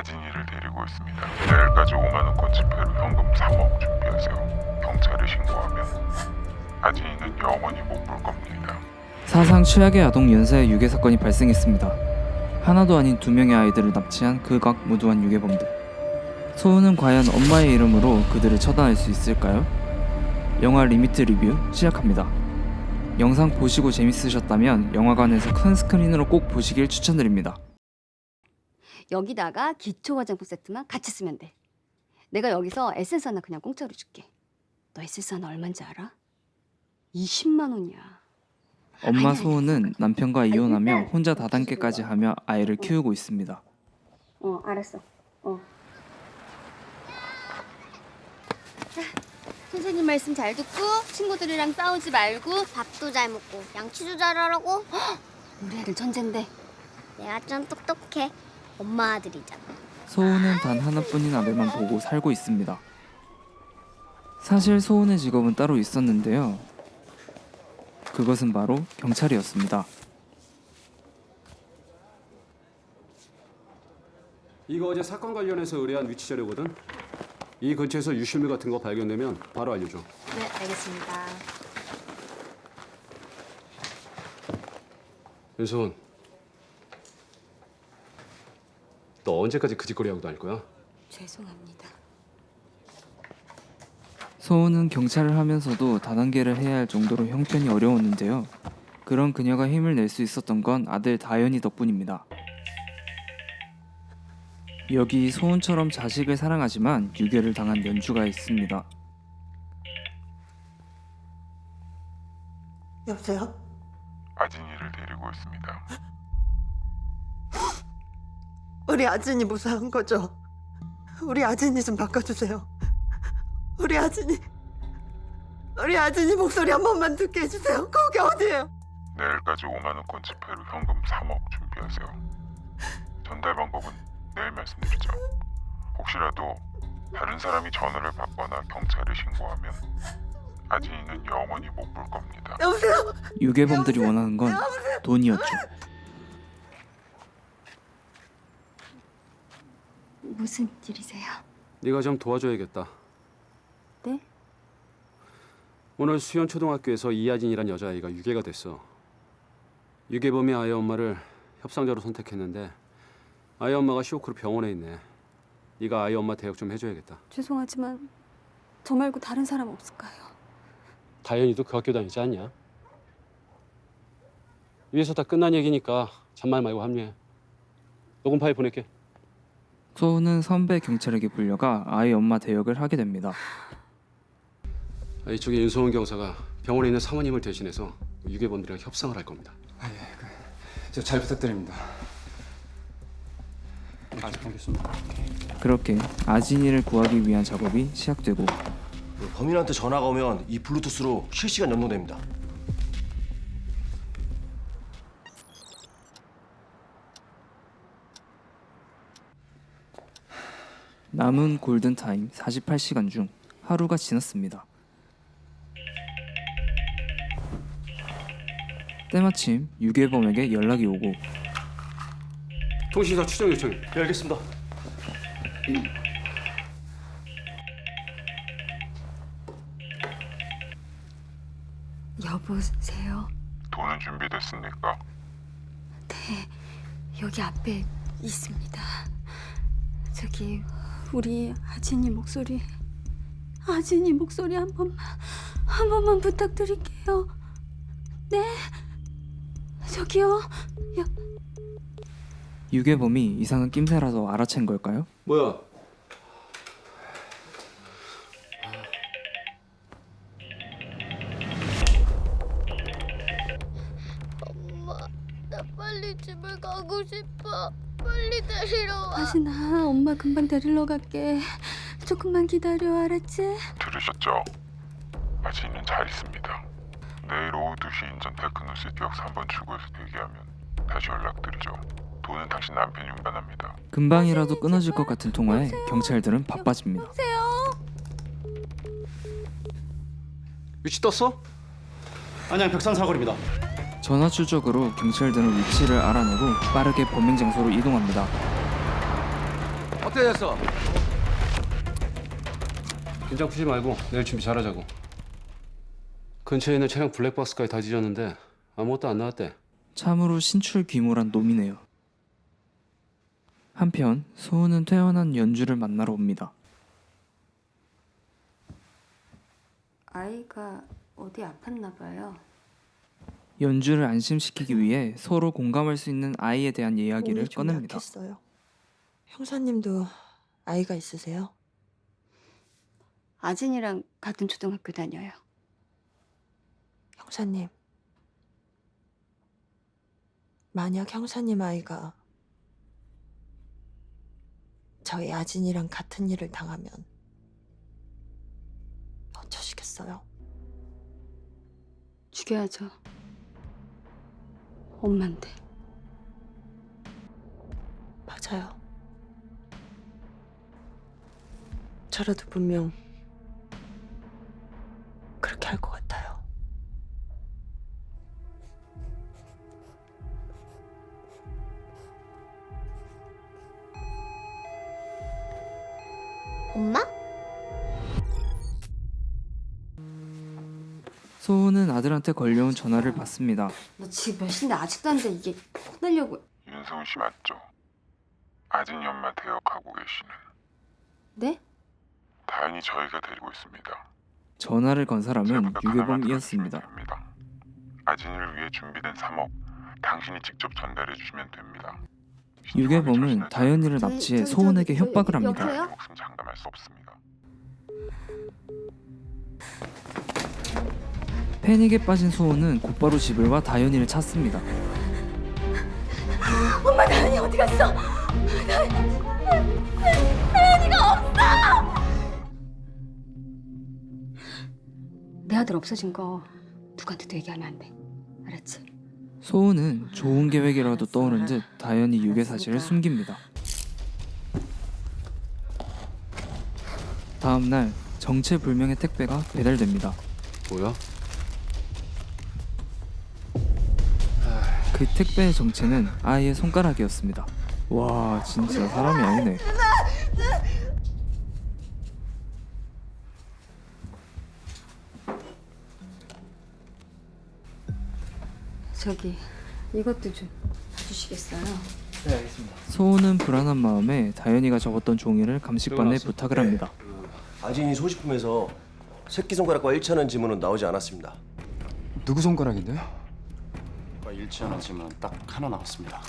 아진이를 데리고 있습니다. 내일까지 5만 원권 지폐로 현금 3억 준비하세요. 경찰에 신고하면 아진이는 영원히 못 볼 겁니다. 사상 최악의 아동 연쇄 유괴 사건이 발생했습니다. 하나도 아닌 두 명의 아이들을 납치한 극악무도한 유괴범들. 소은은 과연 엄마의 이름으로 그들을 처단할 수 있을까요? 영화 리미트 리뷰 시작합니다. 영상 보시고 재밌으셨다면 영화관에서 큰 스크린으로 꼭 보시길 추천드립니다. 여기다가 기초 화장품 세트만 같이 쓰면 돼. 내가 여기서 에센스 하나 그냥 공짜로 줄게. 너 에센스 하나 얼마인지 알아? 20만 원이야. 엄마 아니, 소은은 남편과 이혼하며 일단 혼자 다단계까지 하며 아이를 키우고 있습니다. 어, 알았어. 어. 선생님 말씀 잘 듣고 친구들이랑 싸우지 말고 밥도 잘 먹고 양치도 잘 하라고. 우리 애들 천재인데 내가 좀 똑똑해. 엄마 아들이잖아. 소은은 단 하나뿐인 아들만 보고 살고 있습니다. 사실 소은의 직업은 따로 있었는데요. 그것은 바로 경찰이었습니다. 이거 어제 사건 관련해서 의뢰한 위치 자료거든. 이 근처에서 유실물 같은 거 발견되면 바로 알려줘. 네, 알겠습니다. 윤소은, 너 언제까지 그 짓거리 하고 다닐 거야? 죄송합니다. 소은은 경찰을 하면서도 다단계를 해야 할 정도로 형편이 어려웠는데요. 그런 그녀가 힘을 낼 수 있었던 건 아들 다현이 덕분입니다. 여기 소은처럼 자식을 사랑하지만 유괴를 당한 연주가 있습니다. 여보세요? 아진이를 데리고 있습니다. 우리 아진이 무사한 거죠? 우리 아진이 좀 바꿔주세요. 우리 아진이 우리 아진이 목소리 한 번만 듣게 해주세요. 거기 어디예요? 내일까지 5만 원권 지폐로 현금 3억 준비하세요. 전달 방법은 내일 말씀드리죠. 혹시라도 다른 사람이 전화를 받거나 경찰에 신고하면 아진이는 영원히 못 볼 겁니다. 여보세요? 유괴범들이 원하는 건 돈이었죠. 무슨 일이세요? 네가 좀 도와줘야겠다. 네? 오늘 수현 초등학교에서 이하진이란 여자아이가 유괴가 됐어. 유괴범이 아이 엄마를 협상자로 선택했는데 아이 엄마가 쇼크로 병원에 있네. 네가 아이 엄마 대역 좀 해줘야겠다. 죄송하지만 저 말고 다른 사람 없을까요? 다현이도 그 학교 다니지 않냐? 위에서 다 끝난 얘기니까 잔말 말고 합류해. 녹음 파일 보낼게. 소은은 선배 경찰에게 불려가 아이 엄마 대역을 하게 됩니다. 아, 이쪽에 윤소은 경사가 병원에 있는 사모님을 대신해서 유괴범들이랑 협상을 할 겁니다. 저잘 부탁드립니다. 아직 보겠습니다. 그렇게 아진이를 구하기 위한 작업이 시작되고 그 범인한테 전화가 오면 이 블루투스로 실시간 연동됩니다. 남은 골든타임 48시간 중 하루가 지났습니다. 때마침 유괴범에게 연락이 오고 통신사 추정 요청. 네, 알겠습니다. 여보세요? 돈은 준비됐습니까? 여기 앞에 있습니다. 저기 우리 아진이 목소리 아진이 목소리 한 번만 한 번만 부탁드릴게요. 네. 저기요. 여, 유괴범이 이상한 낌새라도 알아챈 걸까요? 뭐야? 금방 데리러 갈게. 조금만 기다려, 알았지? 들으셨죠? 아진이는 잘 있습니다. 내일 오후 2시 인천 테크노시티역 3번 출구에서 대기하면 다시 연락드리죠. 돈은 당신 남편이 운반합니다. 금방이라도 끊어질 것 같은 통화에 경찰들은 바빠집니다. 위치 떴어? 안양 벽산 사거리입니다. 전화 추적으로 경찰들은 위치를 알아내고 빠르게 범행 장소로 이동합니다. 어떻게 됐어? 긴장 푸지 말고 내일 준비 잘하자고. 근처에 있는 차량 블랙박스까지 다 뒤졌는데 아무것도 안 나왔대. 참으로 신출귀몰한 놈이네요. 한편 소은은 퇴원한 연주를 만나러 옵니다. 아이가 어디 아팠나 봐요. 연주를 안심시키기 위해 서로 공감할 수 있는 아이에 대한 이야기를 꺼냅니다. 약했어요. 형사님도 아이가 있으세요? 아진이랑 같은 초등학교 다녀요. 형사님. 만약 형사님 아이가 저희 아진이랑 같은 일을 당하면 어쩌시겠어요? 죽여야죠. 엄만데. 맞아요. 저라도 분명 그렇게 할 것 같아요. 엄마? 소은은 아들한테 걸려온 전화를 받습니다. 너 지금 몇 시인데 아직도 안 돼. 이게 혼내려고. 윤성훈 씨 맞죠? 아진이 엄마 대역하고 계시는 네? 다행히 저희가 데리고 있습니다. 전화를 건 사람은 하나만 유괴범이었습니다. 됩니다. 아진이를 위해 준비된 3억 당신이 직접 전달해 주시면 됩니다. 유괴범은 다현이를 저기, 납치해 저기, 소은에게 저기, 협박을 여기, 합니다. 여보세요? 목숨 장담할 수 없습니다. 패닉에 빠진 소은은 곧바로 집을 와 다현이를 찾습니다. 엄마 다현이 어디 갔어? 다현이가 없어! 아들 없어진 거 누구한테도 얘기하면 안 돼. 알았지? 소은은 좋은 계획이라도 떠오른 듯 다현이 유괴 사실을 숨깁니다. 다음 날 정체불명의 택배가 배달됩니다. 뭐야? 그 택배의 정체는 아이의 손가락이었습니다. 와 진짜 사람이 아니네. 저기 이것도 좀 봐주시겠어요? 소은은 불안한 마음에 다현이가 적었던 종이를 감식반에 부탁을 합니다. 아진이 소지품에서 새끼손가락과 일치하는 지문은 나오지 않았습니다. 누구 손가락인데요? 일치하는 지문은 딱 하나 나왔습니다.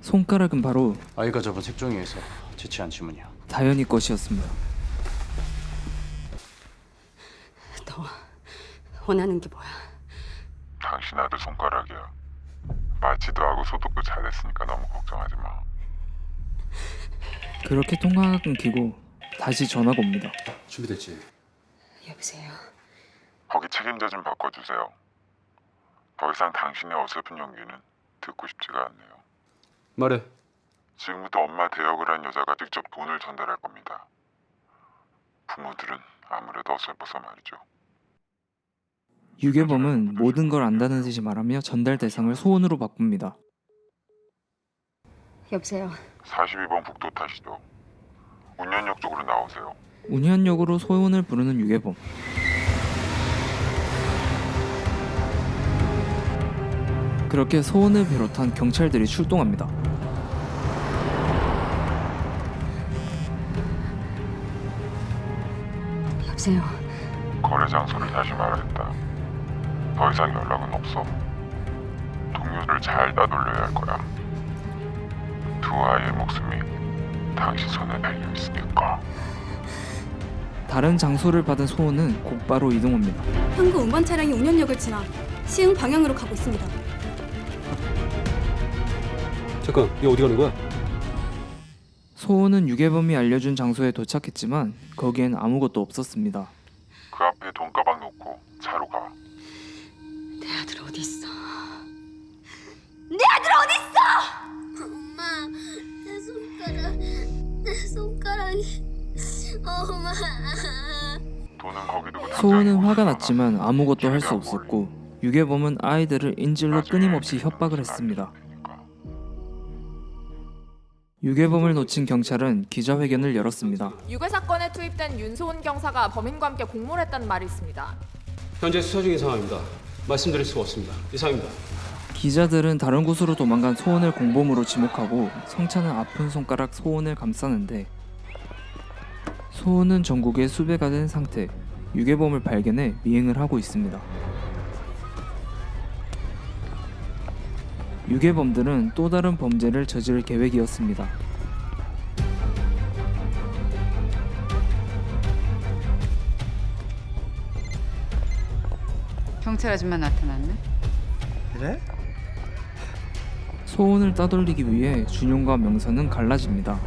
손가락은 바로 아이가 접은 색종이에서 채취한 지문이야. 다현이 것이었습니다. 너 원하는 게 뭐야? 당신 아들 손가락이야. 마취도 하고 소독도 잘했으니까 너무 걱정하지 마. 그렇게 통화가 끊기고 다시 전화가 옵니다. 준비됐지? 여보세요. 거기 책임자 좀 바꿔주세요. 더 이상 당신의 어설픈 연기는 듣고 싶지가 않네요. 말해. 지금부터 엄마 대역을 한 여자가 직접 돈을 전달할 겁니다. 부모들은 아무래도 어설퍼서 말이죠. 유괴범은 모든 걸 안다는 듯이 말하며 전달 대상을 소은으로 바꿉니다. 여보세요. 42번 국도 타시죠. 운현역 쪽으로 나오세요. 운현역으로 소은을 부르는 유괴범. 그렇게 소은을 비롯한 경찰들이 출동합니다. 여보세요. 거래 장소를 다시 말했다. 더 이상 연락은 없어. 동료를 잘 따돌려야 할 거야. 두 아이의 목숨이 당신 손에 달려 있으니까. 다른 장소를 받은 소은은 곧바로 이동합니다. 현구 운반 차량이 운현역을 지나 시흥 방향으로 가고 있습니다. 잠깐, 얘 어디 가는 거야? 소은은 유괴범이 알려준 장소에 도착했지만 거기엔 아무것도 없었습니다. 그 앞에 돈가방 소은은 당장 화가 났지만 아무것도 할 수 없었고 유괴범은 아이들을 인질로 끊임없이 협박을 잘 했습니다. 유괴범을 놓친 경찰은 기자회견을 열었습니다. 유괴 사건에 투입된 윤소은 경사가 범인과 함께 공모를 했다는 말이 있습니다. 현재 수사 중인 상황입니다. 말씀드릴 수가 없습니다. 이상입니다. 기자들은 다른 곳으로 도망간 소원을 공범으로 지목하고 성찬은 아픈 손가락 소원을 감싸는데 소원은 전국에 수배가 된 상태 유괴범을 발견해 미행을 하고 있습니다. 유괴범들은 또 다른 범죄를 저지를 계획이었습니다. 경찰 아줌마 나타났네. 그래? 소원을 따돌리기 위해 준용과 명선은 갈라집니다.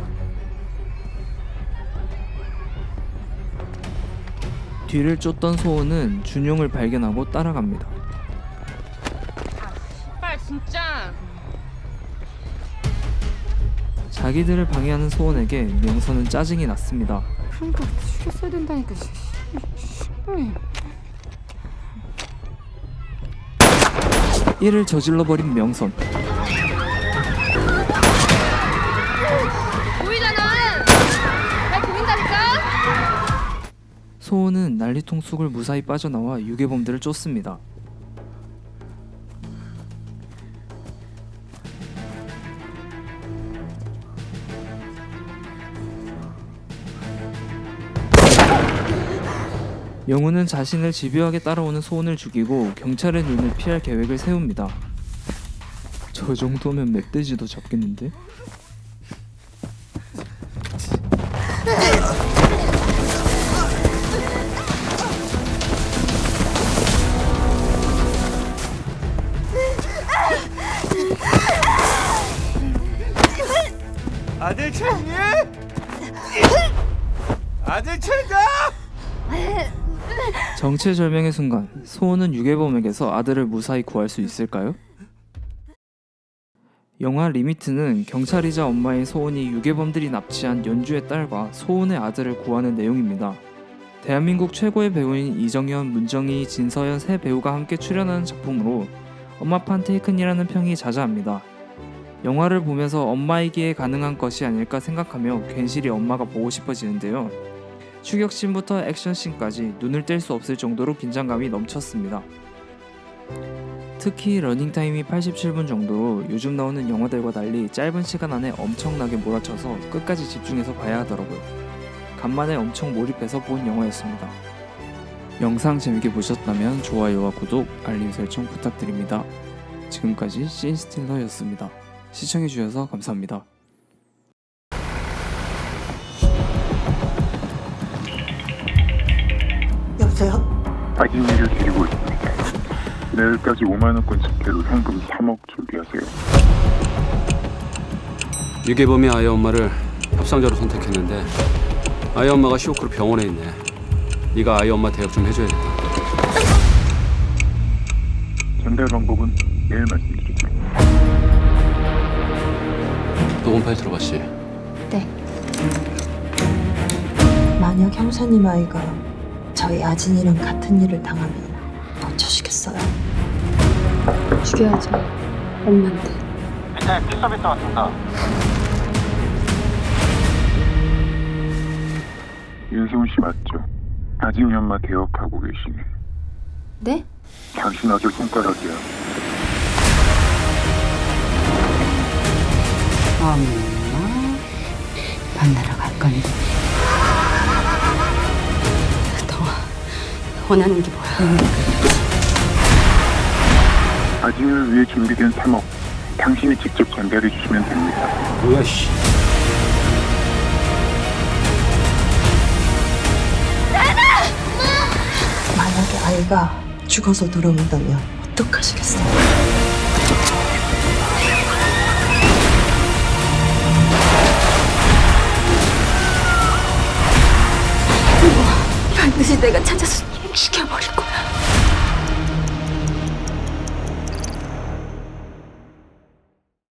뒤를 쫓던 소원은 준용을 발견하고 따라갑니다. 빨 진짜. 자기들을 방해하는 소원에게 명선은 짜증이 났습니다. 그러니까 죽였어야 된다니까. 씨. 어이. 이를 저질러버린 명선. 소원은 난리통 속을 무사히 빠져나와 유괴범들을 쫓습니다. 영우는 자신을 집요하게 따라오는 소원을 죽이고 경찰의 눈을 피할 계획을 세웁니다. 저 정도면 멧돼지도 잡겠는데? 아들 챙이? 아들 챙가? 정체절명의 순간 소은은 유괴범에게서 아들을 무사히 구할 수 있을까요? 영화 리미트는 경찰이자 엄마의 소은이 유괴범들이 납치한 연주의 딸과 소은의 아들을 구하는 내용입니다. 대한민국 최고의 배우인 이정현, 문정희, 진서연 세 배우가 함께 출연하는 작품으로 엄마판 테이큰이라는 평이 자자합니다. 영화를 보면서 엄마이기에 가능한 것이 아닐까 생각하며 괜시리 엄마가 보고 싶어지는데요. 추격신부터 액션신까지 눈을 뗄 수 없을 정도로 긴장감이 넘쳤습니다. 특히 러닝타임이 87분 정도로 요즘 나오는 영화들과 달리 짧은 시간 안에 엄청나게 몰아쳐서 끝까지 집중해서 봐야 하더라고요. 간만에 엄청 몰입해서 본 영화였습니다. 영상 재밌게 보셨다면 좋아요와 구독, 알림 설정 부탁드립니다. 지금까지 씬스틸러였습니다. 시청해주셔서 감사합니다. 여보세요? 아진이를 데리고 있습니다. 내일까지 5만 원권 지폐로 현금 3억 준비하세요. 유괴범이 아이 엄마를 협상자로 선택했는데 아이 엄마가 쇼크로 병원에 있네. 네가 아이 엄마 대역 좀 해줘야겠다. 전달 방법은 내일 말씀드리죠. 녹음 파일 들어봤지? 만약 형사님 아이가 저희 아진이랑 같은 일을 당하면 어쩌시겠어요? 죽여야죠. 엄마인데. 윤세훈 씨 맞죠? 아진이 엄마 대역하고 계시네. 네? 당신 아들 손가락이야. 엄마 만나러 갈 건데. 더 원하는 게 뭐야? 아진이를 위해 준비된 3억. 당신이 직접 전달해 주시면 됩니다. 뭐야 씨. 만약에 아이가 죽어서 돌아온다면 어떡하시겠어요? 반드시 내가 찾아서 시켜버릴 거야.